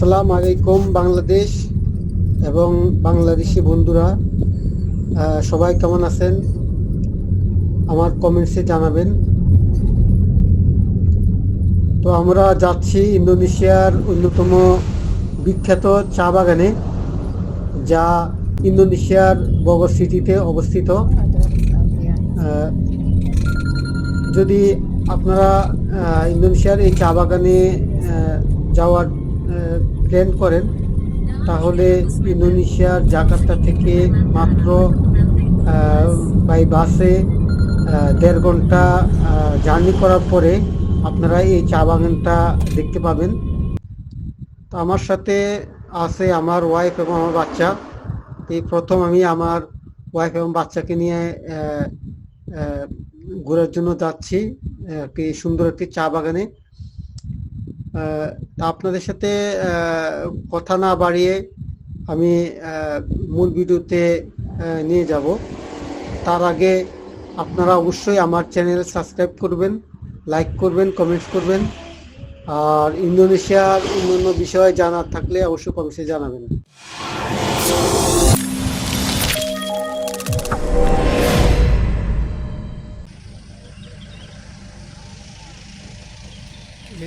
আসসালামু আলাইকুম বাংলাদেশ এবং বাংলাদেশি বন্ধুরা। সবাই কেমন আছেন? আমার কমেন্টসে জানাবেন। তো আমরা যাচ্ছি ইন্দোনেশিয়ার অন্যতম বিখ্যাত চা বাগানে, যা ইন্দোনেশিয়ার বগর সিটিতে অবস্থিত। যদি আপনারা ইন্দোনেশিয়ার এই চা বাগানে যাওয়ার প্ল্যান করেন, তাহলে ইন্দোনেশিয়ার জাকার্তা থেকে মাত্র বাই বাসে দেড় ঘণ্টা জার্নি করার পরে আপনারা এই চা বাগানটা দেখতে পাবেন। তো আমার সাথে আছে আমার ওয়াইফ এবং আমার বাচ্চা। এই প্রথম আমি আমার ওয়াইফ এবং বাচ্চাকে নিয়ে ঘোরার জন্য যাচ্ছি সুন্দর একটি চা বাগানে। আপনাদের সাথে কথা না বাড়িয়ে আমি মূল ভিডিওতে নিয়ে যাব। তার আগে আপনারা অবশ্যই আমার চ্যানেল সাবস্ক্রাইব করবেন, লাইক করবেন, কমেন্টস করবেন। আর ইন্দোনেশিয়ার অন্যান্য বিষয়ে জানার থাকলে অবশ্যই কমেন্টসে জানাবেন।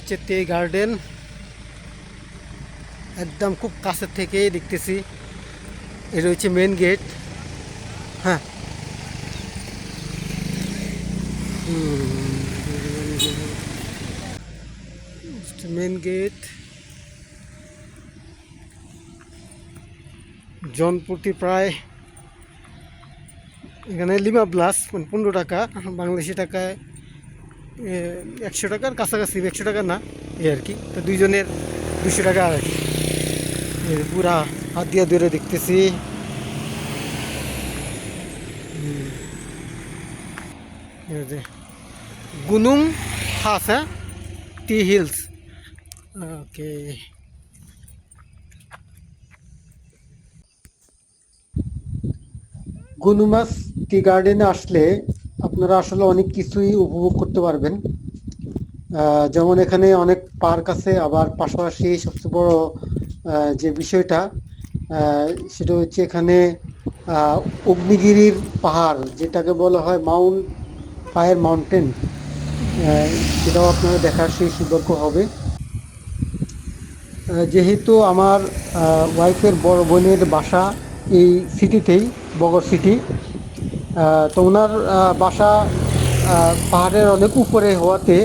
হচ্ছে তে গার্ডেন একদম খুব কাছের থেকেই দেখতেছি। এটা হচ্ছে মেন গেট হ্যাঁ। মেন গেট জনপ্রতি প্রায় এখানে লিমা প্লাস মানে পনেরো টাকা। বাংলাদেশি টাকায়। এ, একশো টাকার কাছাকাছি, একশো টাকা না, এই আর কি। তো দুইজনের দুশো টাকা আর কি। পুরা হাত দিয়া দূরে দেখতেছি। গুনুং হাস হ্যাঁ? টি হিলস। ওকে। গুনুমাস টি গার্ডেনে আসলে আপনারা আসলে অনেক কিছুই উপভোগ করতে পারবেন। যেমন এখানে অনেক পার্ক আছে, আবার পাশাপাশি সবচেয়ে বড় যে বিষয়টা সেটা হচ্ছে এখানে অগ্নিগিরির পাহাড়, যেটাকে বলা হয় মাউন্ট ফায়ার মাউন্টেন। সেটাও আপনারা দেখার সেই সৌভাগ্য হবে। যেহেতু আমার ওয়াইফের বড় বোনের বাসা এই সিটিতেই বগর সিটি তো ওনার বাসা পাহাড়ের অনেক উপরে হওয়াতে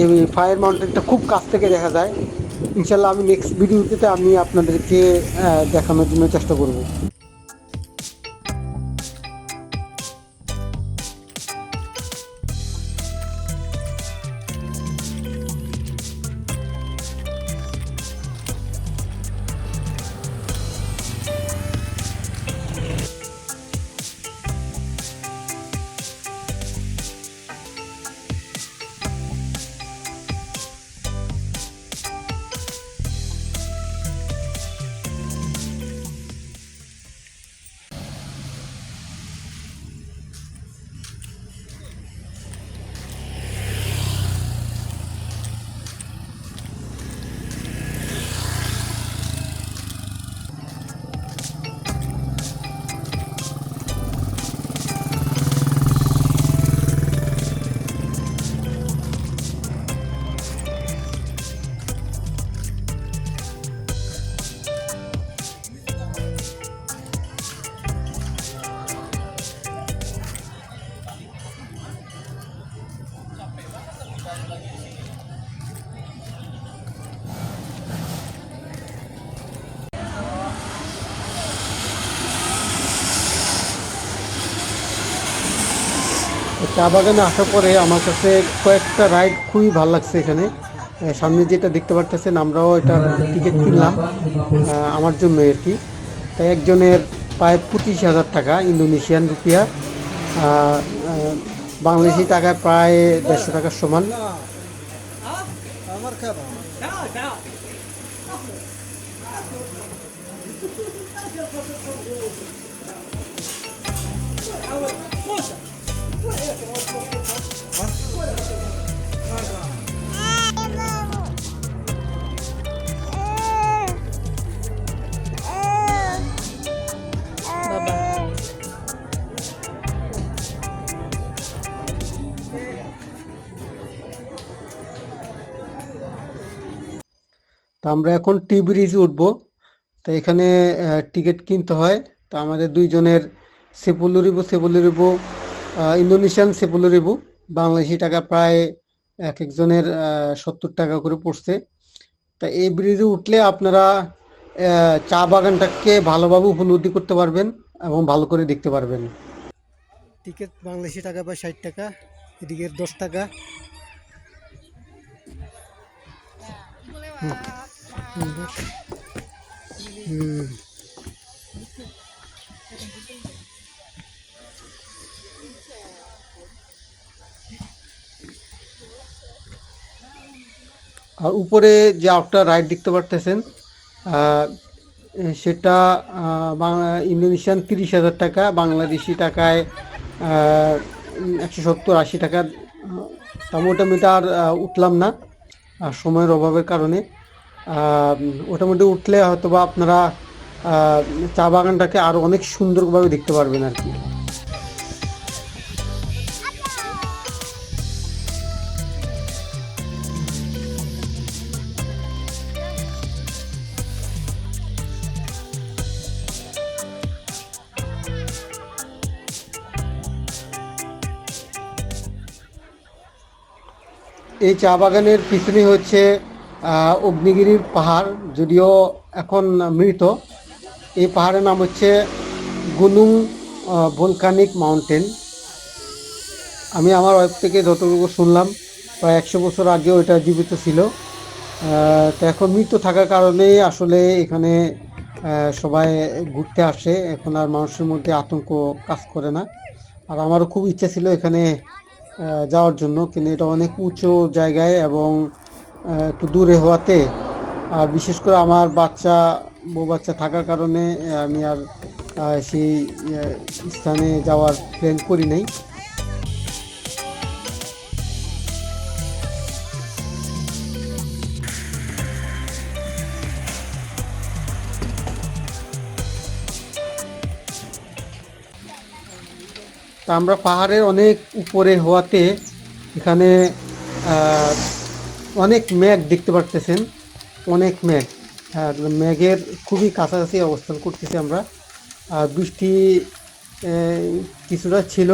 এই ফায়ার মাউন্টেনটা খুব কাছ থেকে দেখা যায়। ইনশাল্লাহ আমি নেক্সট ভিডিওতে আমি আপনাদেরকে দেখানোর জন্য চেষ্টা করব। চা বাগানে আসার পরে আমার কাছে কয়েকটা রাইড খুবই ভালো লাগছে এখানে। সামনে যেটা দেখতে পারতেছেন, আমরাও এটার টিকিট কিনলাম আমার জন্য আর কি। তাই একজনের প্রায় পঁচিশ হাজার টাকা ইন্দোনেশিয়ান রুপিয়া বাংলাদেশি টাকায় প্রায় দেড়শো টাকার সমান। তো আমরা এখন টি ব্রিজ উঠব। তা এখানে টিকিট কিনতে হয়। তা আমাদের দুইজনের সেপুলুরিবো সেপুলুরিবো ইন্দোনেশিয়ান সেপুলুরিবু বাংলাদেশি টাকা প্রায় এক একজনের সত্তর টাকা করে পড়ছে। তা এই ব্রিজে উঠলে আপনারা চা বাগানটাকে ভালোভাবে উপলব্ধি করতে পারবেন এবং ভালো করে দেখতে পারবেন। টিকিট বাংলাদেশি টাকা বা ষাট টাকা, এদিকে দশ টাকা। হুম। আর উপরে যে একটা রাইড দেখতে পারতেছেন সেটা ইন্দোনেশিয়ান তিরিশ হাজার টাকা, বাংলাদেশি টাকায় একশো সত্তর আশি টাকা। তা মোটামুটি আর উঠলাম না সময়ের অভাবের কারণে। মোটামুটি উঠলে হয়তো বা আপনারা চা বাগানটাকে আরও অনেক সুন্দরভাবে দেখতে পারবেন আর কি। এই চা বাগানের পিছনে হচ্ছে অগ্নিগিরির পাহাড়, যদিও এখন মৃত। এই পাহাড়ের নাম হচ্ছে গুনুং ভোলকানিক মাউন্টেন। আমি আমার ওয়াইফ থেকে যতটুকু শুনলাম, প্রায় একশো বছর আগেও এটা জীবিত ছিল। তো এখন মৃত থাকার কারণে আসলে এখানে সবাই ঘুরতে আসে। এখন আর মানুষের মধ্যে আতঙ্ক কাজ করে না। আর আমারও খুব ইচ্ছা ছিল এখানে যাওয়ার জন্য, কিন্তু এটা অনেক উঁচু জায়গায় এবং একটু দূরে হওয়াতে। আর বিশেষ করে আমার বাচ্চা, বউ বাচ্চা থাকার কারণে, আমি আর সেই স্থানে যাওয়ার প্ল্যান করি নাই। তা আমরা পাহাড়ের অনেক উপরে হওয়াতে এখানে অনেক মেঘ দেখতে পারতেছেন, অনেক মেঘ। আর মেঘের খুবই কাছাকাছি অবস্থান করতেছি আমরা। আর বৃষ্টি কিছুটা ছিল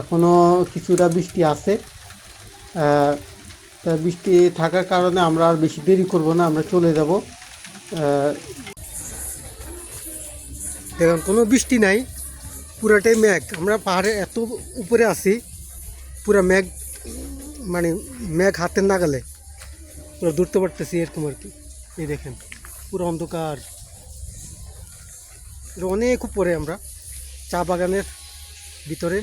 এখনও কিছুটা বৃষ্টি আছে। তা বৃষ্টি থাকার কারণে আমরা আর বেশি দেরি করব না, আমরা চলে যাব। দেখুন কোনো বৃষ্টি নাই। পুরাটাই মেঘ আমরা পাহাড়ে এত উপরে আছি পুরা মেঘ মানে মেঘ হাতের নাগালে পুরো ধরতে পারতেছি এরকম আর কি এই দেখেন পুরো অন্ধকার এটা অনেক উপরে আমরা চা বাগানের ভিতরে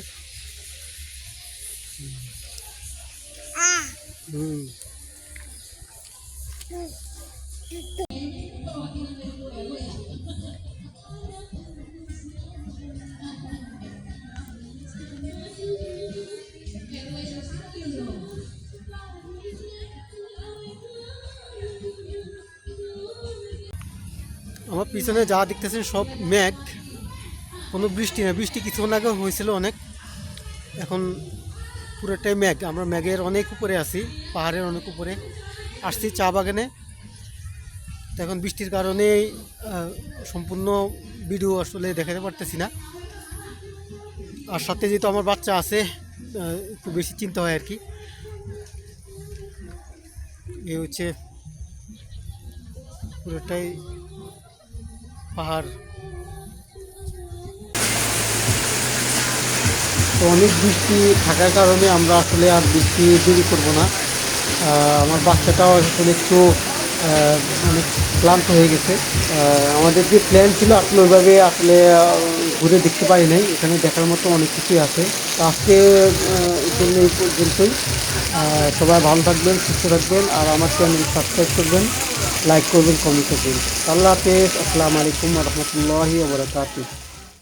হুম আমার পিছনে যা দেখতেছেন সব মেঘ। কোনো বৃষ্টি না, বৃষ্টি কিছুক্ষণ আগে হয়েছিল অনেক। এখন পুরোটাই মেঘ। আমরা মেঘের অনেক উপরে আছি, পাহাড়ের অনেক উপরে। আসছি চা বাগানে। এখন বৃষ্টির কারণে সম্পূর্ণ ভিডিও আসলে দেখাতে পারতেছি না। আর সাথে যেহেতু আমার বাচ্চা আছে একটু বেশি চিন্তা হয় আর কি। এই হচ্ছে পুরোটাই পাহাড়। তো অনেক বৃষ্টি থাকার কারণে আমরা আসলে আর বৃষ্টি দেরি করব না। আমার বাচ্চাটাও আসলে একটু অনেক ক্লান্ত হয়ে গেছে। আমাদের যে প্ল্যান ছিল আসলে ওইভাবে আসলে ঘুরে দেখতে পারি নাই। এখানে দেখার মতো অনেক কিছুই আছে। তো আজকে জন্য এই পর্যন্তই। সবাই ভালো থাকবেন, সুস্থ থাকবেন, আর আমার চ্যানেল সাবস্ক্রাইব করবেন। লাইক করবেন কমেন্ট করবেন আল্লাহ হাফেজ আসসালামু আলাইকুম রহমতুল্লাহি